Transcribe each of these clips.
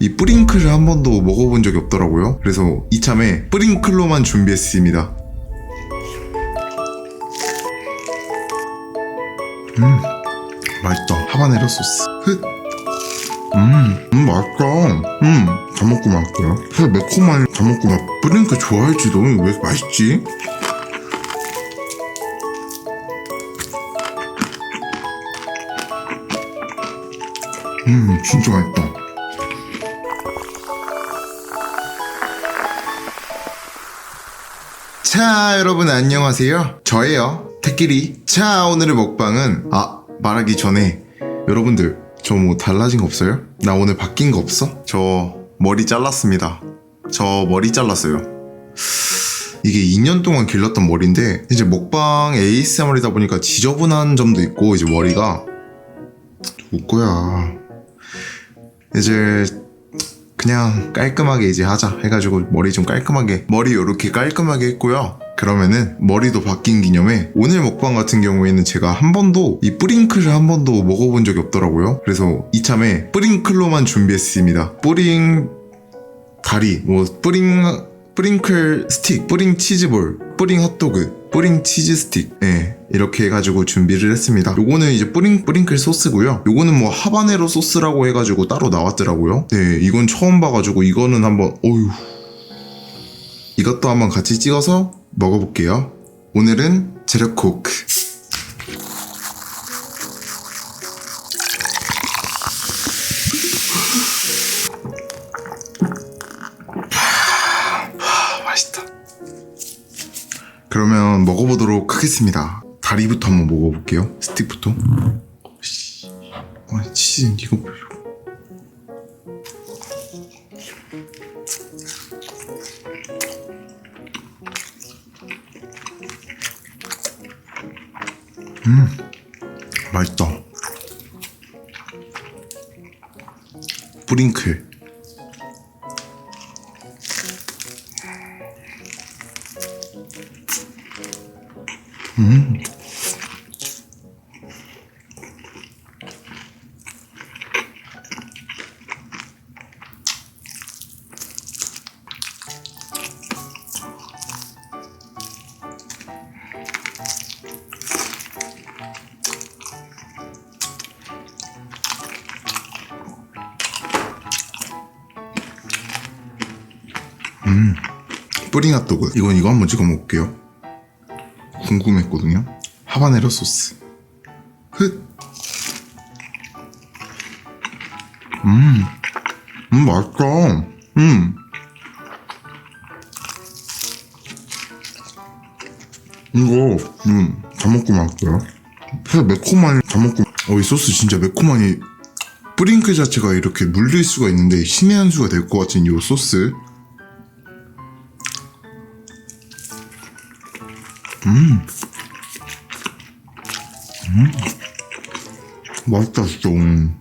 이 뿌링클을 한 번도 먹어본 적이 없더라고요. 그래서 이참에 뿌링클로만 준비했습니다. 음, 맛있다. 하바네로 소스. 흑. 음, 음, 맛있다. 음, 다 먹고 맛있어요. 사실 매콤한 다 먹고 맛. 뿌링클 좋아할지도 왜 맛있지? 음, 진짜 맛있다. 자, 여러분 안녕하세요. 저예요. 태끼리. 자, 오늘의 먹방은 아, 말하기 전에 여러분들 저 뭐 달라진 거 없어요? 나 오늘 바뀐 거 없어? 저 머리 잘랐습니다. 저 머리 잘랐어요. 이게 2년 동안 길렀던 머리인데 이제 먹방 ASMR이다 보니까 지저분한 점도 있고 이제 머리가 누구 거야? 이제 그냥 깔끔하게 이제 하자 해가지고 머리 좀 깔끔하게 머리 요렇게 깔끔하게 했고요. 그러면은 머리도 바뀐 기념에 오늘 먹방 같은 경우에는 제가 한 번도 이 뿌링클을 한 번도 먹어본 적이 없더라고요. 그래서 이참에 뿌링클로만 준비했습니다. 뿌링 가리 뭐 뿌링 뿌링클 스틱 뿌링 치즈볼 뿌링 핫도그 뿌링 치즈 스틱. 예 이렇게 해가지고 준비를 했습니다. 요거는 이제 뿌링 뿌링클 소스고요. 요거는 뭐 하바네로 소스라고 해가지고 따로 나왔더라고요. 네 이건 처음 봐가지고 이거는 한번 어휴. 이것도 한번 같이 찍어서 먹어볼게요. 오늘은 제르코크 먹어보도록 하겠습니다. 다리부터 한번 먹어볼게요. 스틱부터. 씨. 아, 치즈 이거 별로. 음, 맛있다. 뿌링클. 뿌링 핫도그. 이건 이거 한번 찍어 먹을게요. 궁금했거든요. 하바네로 소스. 흑. 음. 음, 맛있다. 음. 이거, 음, 다 먹고 맛있어요. 사실 매콤한, 다 먹고, 어, 이 소스 진짜 매콤하니, 뿌링클 자체가 이렇게 물릴 수가 있는데, 신의 한 수가 될 것 같은 이 소스. 맛있다 진짜 음.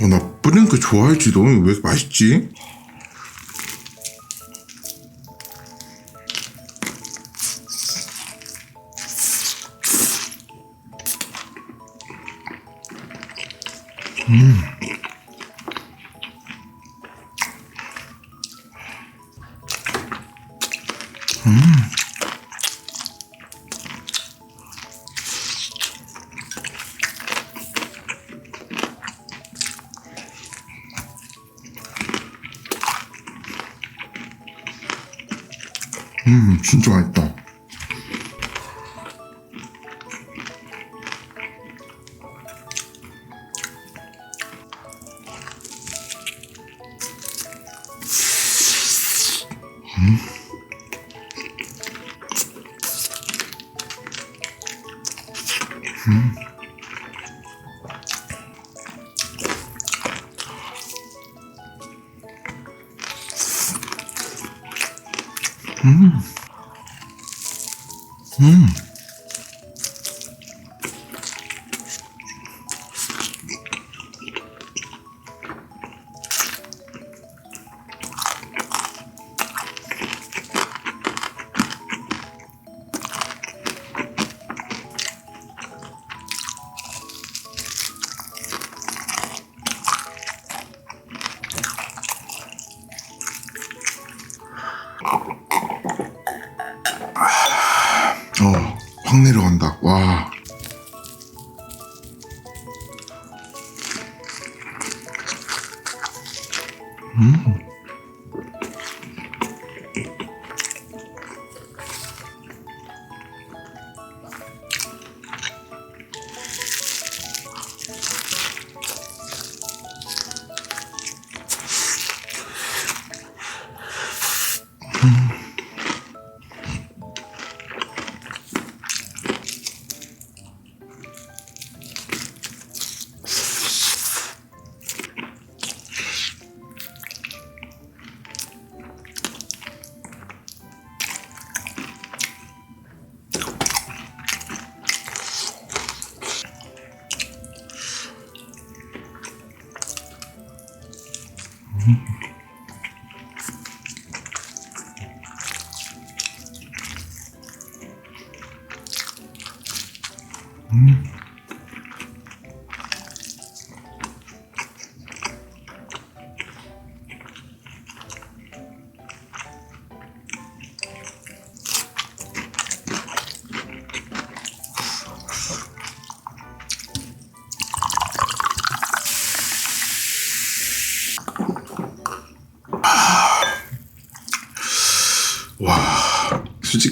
어, 나 뿌링클 좋아할지도 왜 이렇게 맛있지? 음 음, 진짜 맛있다. 음. 음. うん。うん。 확 내려간다. 와.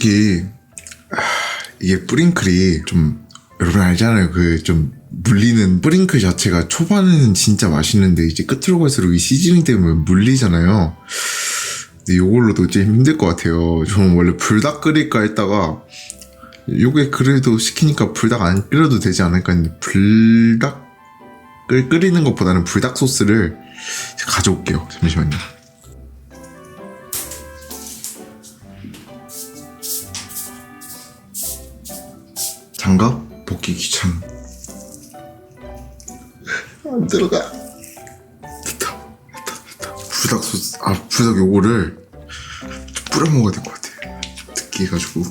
솔직히 아, 이게 뿌링클이 좀 여러분 알잖아요. 그 좀 물리는 뿌링클 자체가 초반에는 진짜 맛있는데 이제 끝으로 갈수록 이 시즈닝 때문에 물리잖아요. 근데 요걸로도 좀 힘들 것 같아요. 저는 원래 불닭 끓일까 했다가 요게 그래도 시키니까 불닭 안 끓여도 되지 않을까 했는데 불닭을 끓이는 것보다는 불닭 소스를 가져올게요. 잠시만요 장갑 벗기 귀찮. 안 들어가. 됐다, 됐다, 됐다. 불닭 소스, 아 불닭 요거를 좀 뿌려 먹어야 될 것 같아. 느끼해 가지고.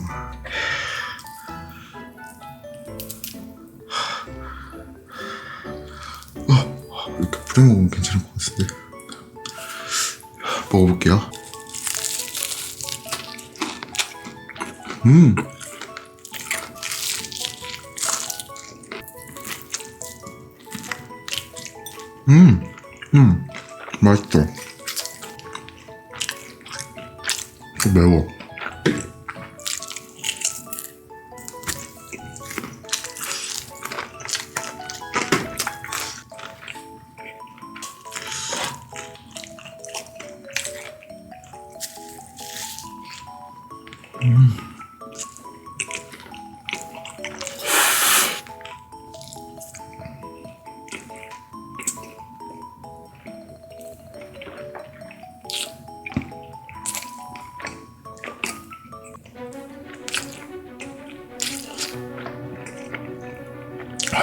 어, 이렇게 뿌려 먹으면 괜찮을 것 같은데. 먹어볼게요. 음. 음, 음, 맛있어. 좀 매워.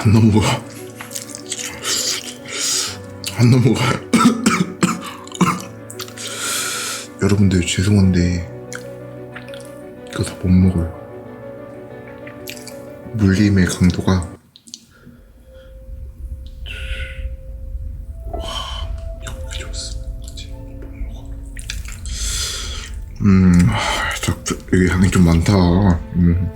안 넘어가. 안 넘어가요. 여러분들 죄송한데 이거 다 못 먹어요. 물림의 강도가 와 여기 좋았어. 그치? 못 먹어. 음, 여기 양이 좀 많다. 음.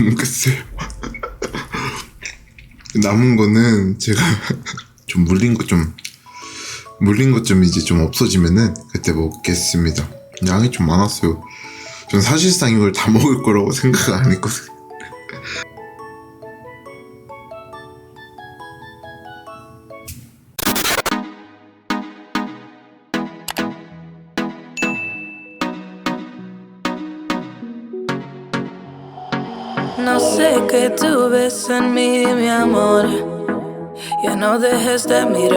못 먹겠어요. 남은 거는 제가 좀 물린 거좀 물린 것 좀 이제 좀 없어지면은 그때 먹겠습니다. 양이 좀 많았어요. 전 사실상 이걸 다 먹을 거라고 생각 안 했거든. No sé qué tú ves en mí, mi amor. Ya no dejes de mirar.